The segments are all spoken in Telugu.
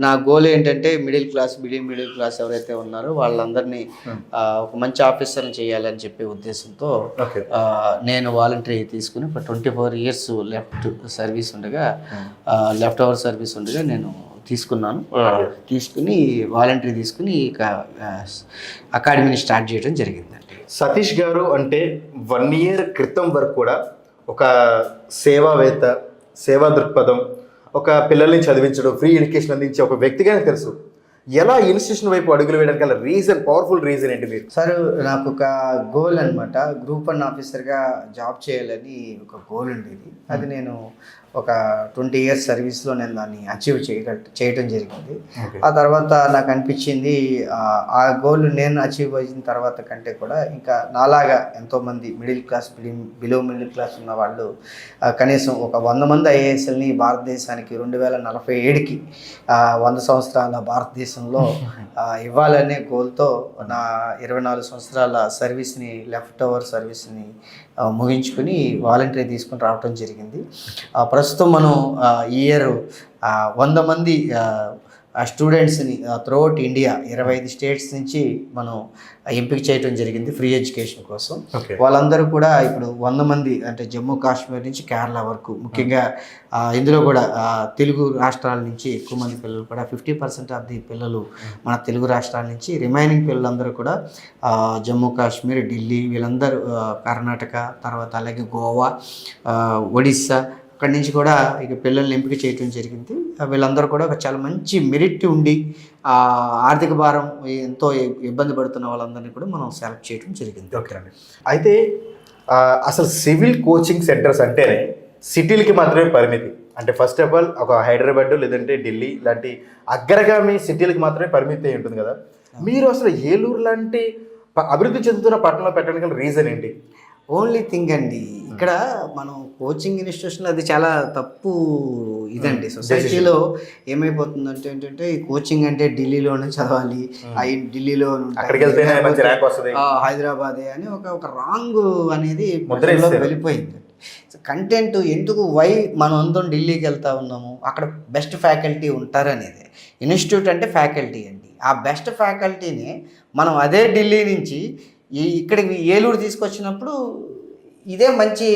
నా గోల్ ఏంటంటే middle class middle middle class ఎవరైతే ఉన్నారో వాళ్ళందరినీ ఆ, ఒక మంచి ఆఫీసర్ని చేయాలని చెప్పే ఉద్దేశంతో నేను వాలంటరీ తీసుకుని ఒక twenty four years left service ఉండగా లెఫ్ట్ ఓవర్ సర్వీస్ ఉండగా నేను తీసుకున్నాను. తీసుకుని వాలంటరీ తీసుకుని ఇక అకాడమీని స్టార్ట్ చేయడం జరిగిందండి. సతీష్ గారు అంటే వన్ ఇయర్ క్రితం వరకు కూడా ఒక సేవావేత్త సేవా దృక్పథం ఒక పిల్లల్ని చదివించడం ఫ్రీ ఎడ్యుకేషన్ అందించే ఒక వ్యక్తిగానే తెలుసు. ఎలా ఇన్స్టిట్యూషన్ వైపు అడుగులు వేయడానికి గల రీజన్ పవర్ఫుల్ రీజన్ ఏంటి మీరు? సార్ నాకు ఒక గోల్ అనమాట గ్రూప్ వన్ ఆఫీసర్గా జాబ్ చేయాలని ఒక గోల్ ఉండేది. అది నేను ఒక ట్వంటీ ఇయర్స్ సర్వీస్లో నేను దాన్ని అచీవ్ చేయగల చేయడం జరిగింది. ఆ తర్వాత నాకు అనిపించింది ఆ, గోల్ నేను అచీవ్ అయిన తర్వాత కంటే కూడా ఇంకా నాలాగా ఎంతోమంది middle class below middle class ఉన్న వాళ్ళు కనీసం ఒక వంద మంది ఐఏఎస్ఎల్ని భారతదేశానికి రెండు వేల నలభై ఏడుకి వంద సంవత్సరాల భారతదేశంలో ఇవ్వాలనే గోల్తో నా ఇరవై నాలుగు సంవత్సరాల సర్వీస్ని లెఫ్ట్ ఓవర్ సర్వీస్ని ముగించుకుని వాలంటరీ తీసుకుని రావడం జరిగింది. ప్రస్తుతం మనం ఈ ఇయర్ వంద మంది ఆ, స్టూడెంట్స్ని త్రూఅవుట్ ఇండియా ఇరవై ఐదు స్టేట్స్ నుంచి మనం ఎంపిక చేయడం జరిగింది ఫ్రీ ఎడ్యుకేషన్ కోసం. వాళ్ళందరూ కూడా ఇప్పుడు వంద మంది అంటే జమ్మూ కాశ్మీర్ నుంచి కేరళ వరకు ముఖ్యంగా ఇందులో కూడా తెలుగు రాష్ట్రాల నుంచి ఎక్కువ మంది పిల్లలు కూడా ఫిఫ్టీ పర్సెంట్ ఆఫ్ ది పిల్లలు మన తెలుగు రాష్ట్రాల నుంచి రిమైనింగ్ పిల్లలందరూ కూడా జమ్మూ కాశ్మీర్ ఢిల్లీ వీళ్ళందరూ కర్ణాటక తర్వాత అలాగే గోవా ఒడిస్సా అక్కడి నుంచి కూడా ఇక పిల్లల్ని ఎంపిక చేయడం జరిగింది. వీళ్ళందరూ కూడా ఒక చాలా మంచి మెరిట్ ఉండి ఆ, ఆర్థిక భారం ఎంతో ఇబ్బంది పడుతున్న వాళ్ళందరినీ కూడా మనం సెలెక్ట్ చేయడం జరిగింది. ఓకే అండి. అయితే అసలు సివిల్ కోచింగ్ సెంటర్స్ అంటేనే సిటీలకి మాత్రమే పరిమితి. అంటే ఫస్ట్ ఆఫ్ ఆల్ ఒక హైదరాబాద్ లేదంటే ఢిల్లీ లాంటి అగ్రగామి సిటీలకి మాత్రమే పరిమితి అయి ఉంటుంది కదా. మీరు అసలు ఏలూరు లాంటి అభివృద్ధి చెందుతున్న పట్టణంలో పెట్టడానికి రీజన్ ఏంటి? ఓన్లీ థింగ్ అండి ఇక్కడ మనం కోచింగ్ ఇన్స్టిట్యూషన్ అది చాలా తప్పు ఇదండి. సొసైటీలో ఏమైపోతుందంటే ఏంటంటే ఈ కోచింగ్ అంటే ఢిల్లీలోనే చదవాలి. అవి ఢిల్లీలో వస్తుంది. ఆ, హైదరాబాదే అని ఒక ఒక రాంగ్ అనేది. వెళ్ళిపోయింది. కంటెంట్ ఎందుకు వై మనం అందరం ఢిల్లీకి వెళ్తా ఉన్నాము అక్కడ బెస్ట్ ఫ్యాకల్టీ ఉంటారు అనేది ఇన్స్టిట్యూట్ అంటే ఫ్యాకల్టీ అండి. ఆ బెస్ట్ ఫ్యాకల్టీని మనం అదే ఢిల్లీ నుంచి ఈ ఇక్కడికి ఏలూరు తీసుకొచ్చినప్పుడు ఇదే మంచి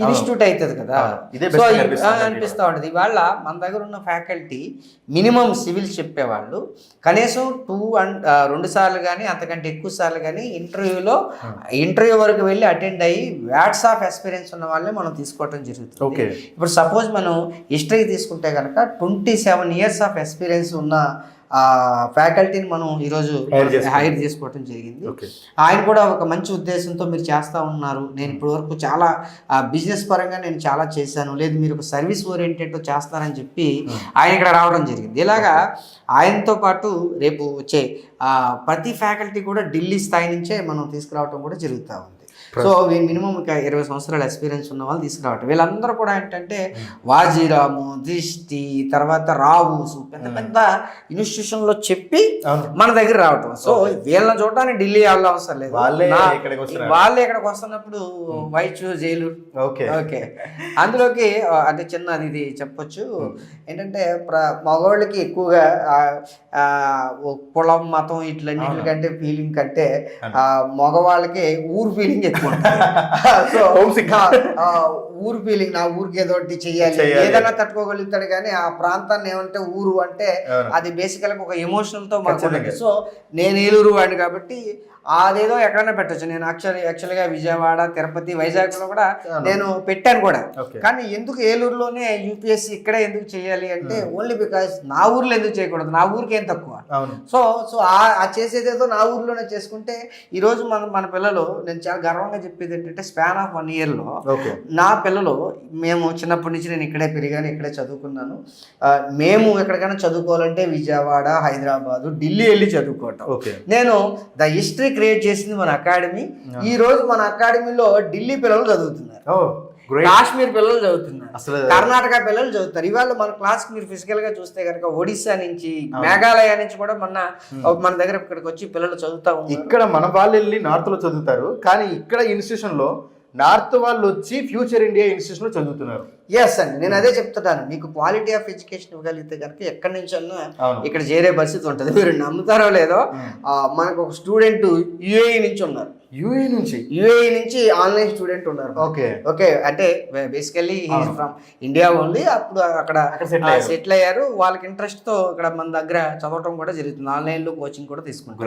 ఇన్స్టిట్యూట్ అవుతుంది కదా. సో అనిపిస్తూ ఉంటుంది. ఇవాళ మన దగ్గర ఉన్న ఫ్యాకల్టీ మినిమం సివిల్స్ చెప్పేవాళ్ళు. కనీసం టూ అండ్ రెండు సార్లు కానీ అంతకంటే ఎక్కువ సార్లు కానీ ఇంటర్వ్యూలో ఇంటర్వ్యూ వరకు వెళ్ళి అటెండ్ అయ్యి వ్యాట్స్ ఆఫ్ ఎక్స్పీరియన్స్ ఉన్న వాళ్ళే మనం తీసుకోవడం జరుగుతుంది. ఓకే. ఇప్పుడు సపోజ్ మనం హిస్టరీ తీసుకుంటే కనుక twenty seven years of experience ఉన్న ఫ్యాకల్టీని మనం ఈరోజు హైర్ చేసుకోవడం జరిగింది. ఆయన కూడా ఒక మంచి ఉద్దేశంతో మీరు చేస్తూ ఉన్నారు. నేను ఇప్పటి వరకు చాలా బిజినెస్ పరంగా నేను చాలా చేశాను. లేదు మీరు ఒక సర్వీస్ ఓరియంటెడ్ చేస్తారని చెప్పి ఆయన ఇక్కడ రావడం జరిగింది. ఇలాగా ఆయనతో పాటు రేపు వచ్చే ప్రతి ఫ్యాకల్టీ కూడా ఢిల్లీ స్థాయి నుంచే మనం తీసుకురావడం కూడా జరుగుతూ ఉంది. సో మినిమం ఇక ఇరవై సంవత్సరాల ఎక్స్పీరియన్స్ ఉన్న వాళ్ళు తీసుకురావటం. వీళ్ళందరూ కూడా ఏంటంటే వాజీరాము దిష్టి తర్వాత రావుసు పెద్ద పెద్ద ఇన్స్టిట్యూషన్లో చెప్పి మన దగ్గర రావటం. సో వీళ్ళని చూడటానికి ఢిల్లీ వెళ్ళడం అవసరం లేదు. వాళ్ళే ఇక్కడికి. వాళ్ళే వస్తున్నప్పుడు వైచ్ జైలు. ఓకే. ఓకే. అందులోకి అంటే చిన్నది ఇది చెప్పొచ్చు. ఏంటంటే మగవాళ్ళకి ఎక్కువగా కులం మతం ఇట్లన్నిటికంటే ఫీలింగ్ కంటే ఆ, మగవాళ్ళకి ఊరు ఫీలింగ్. సో ఊరు ఫీలింగ్ నా ఊరికి ఏదో ఒకటి చెయ్యాలి. ఏదైనా తట్టుకోగలుగుతాడు కానీ ఆ ప్రాంతాన్ని ఏమంటే ఊరు అంటే. అది బేసికల్గా ఒక ఎమోషనల్తో మాకు. సో నేను ఏలూరు వాడిని కాబట్టి అదేదో ఎక్కడైనా పెట్టొచ్చు. నేను యాక్చువల్ యాక్చువల్గా విజయవాడ తిరుపతి వైజాగ్లో కూడా. నేను పెట్టాను కూడా. కానీ ఎందుకు ఏలూరులోనే యూపీఎస్సీ ఇక్కడే ఎందుకు చేయాలి అంటే ఓన్లీ బికాస్ నా ఊర్లో ఎందుకు చేయకూడదు? నా ఊరికి ఏం తక్కువ? సో సో ఆ చేసేదేదో నా ఊర్లోనే చేసుకుంటే ఈరోజు మన మన పిల్లలు నేను చాలా గర్వంగా చెప్పేది ఏంటంటే స్పాన్ ఆఫ్ వన్ ఇయర్లో నా పిల్లలు మేము చిన్నప్పటి నుంచి నేను ఇక్కడే పెరిగాను ఇక్కడే చదువుకున్నాను. మేము ఎక్కడికైనా చదువుకోవాలంటే విజయవాడ హైదరాబాదు ఢిల్లీ వెళ్ళి చదువుకోవటం. నేను ద హిస్టరీ క్రియేట్ చేసింది మన అకాడమీ ఈ రోజు మన అకాడమీలో ఢిల్లీ పిల్లలు చదువుతున్నారు. కాశ్మీర్ పిల్లలు చదువుతున్నారు. అసలు కర్ణాటక పిల్లలు చదువుతారు ఇవాళ మన క్లాస్ మీరు ఫిజికల్గా చూస్తే కనుక ఒడిశా నుంచి మేఘాలయ నుంచి కూడా మన మన దగ్గర ఇక్కడికి వచ్చి పిల్లలు చదువుతా ఇక్కడ మన వాళ్ళు వెళ్ళి నార్త్లో చదువుతారు. కానీ ఇక్కడ ఇన్స్టిట్యూషన్లో నార్త్ వాళ్ళు వచ్చి ఫ్యూచర్ ఇండియా ఇన్స్టిట్యూషన్లో చదువుతున్నారు. ఎస్ అండి. నేను అదే చెప్తున్నాను. మీకు క్వాలిటీ ఆఫ్ ఎడ్యుకేషన్ ఇవ్వగలిగితే కనుక ఎక్కడి నుంచి అన్నా అవును. ఇక్కడ చేరే పరిస్థితి ఉంటుంది. మీరు నమ్ముతారో లేదో ఆ, మనకు ఒక స్టూడెంట్ యుఏఈ నుంచి ఉన్నారు. యూఏ నుంచి? యుఏఈ నుంచి ఆన్లైన్ స్టూడెంట్ ఉన్నారు. ఓకే. ఓకే అంటే బేసికల్లీ. ఫ్రమ్ ఇండియా ఓన్లీ అప్పుడు అక్కడ. సెటిల్ అయ్యారు. వాళ్ళకి ఇంట్రెస్ట్తో ఇక్కడ మన దగ్గర చదవటం కూడా జరుగుతుంది. ఆన్లైన్లో కోచింగ్ కూడా తీసుకుంటారు.